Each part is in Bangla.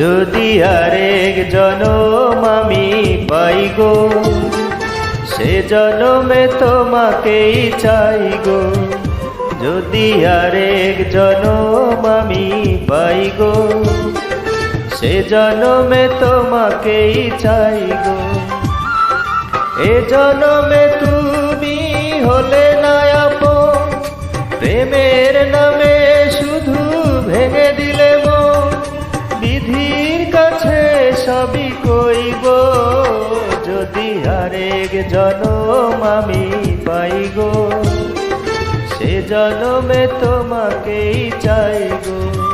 যদি আরেক জনম আমি পাই গো, সে জনমে তোমাকেই চাই গো। যদি আরেক জনম আমি পাই গো, সে জনমে তোমাকেই চাই গো। এ জনমে তুমি হলে না আপন, প্রেমের নামে আরেক জনম আমি পাই গো। সে জনমে তোমাকেই চাই গো।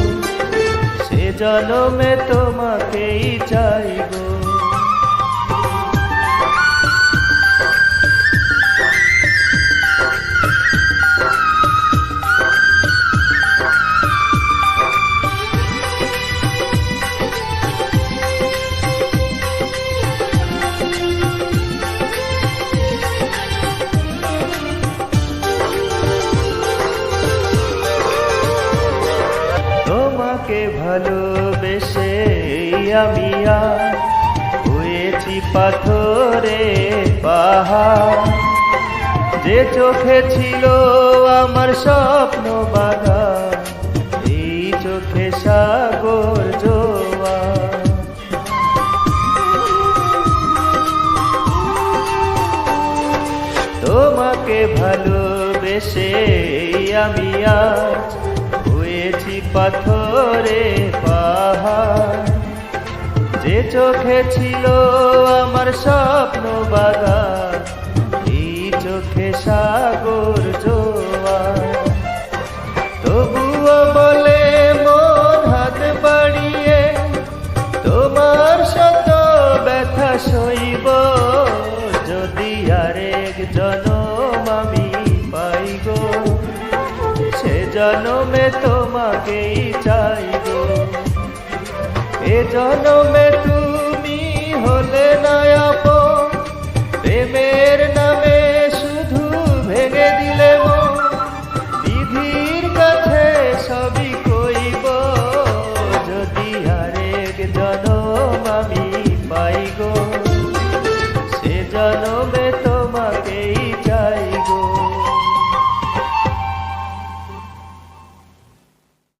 জনমে তোমাকেই চাই ভালোবেসে আমি হয়েছি পাথরে পাহাড়। যে চোখে ছিল আমার স্বপ্ন বাধা এই চোখে সাগর জোয়া তোমাকে ভালোবেসে আমি আজ পাথরে পাহাড়। যে চোখে ছিল আমার স্বপ্ন বাগান, এই চোখে সাগর জোয়া তবুও বলে মন হাত বাড়িয়ে, তোমার জনমে তোমাকেই চাই গো এ জনমে তুমি হলে না আপন প্রেমের নামে শুধু ভেঙে দিলে বিধির কাছে সবই কইব, যদি আরেক জনম আমি পাই গো সে জনমে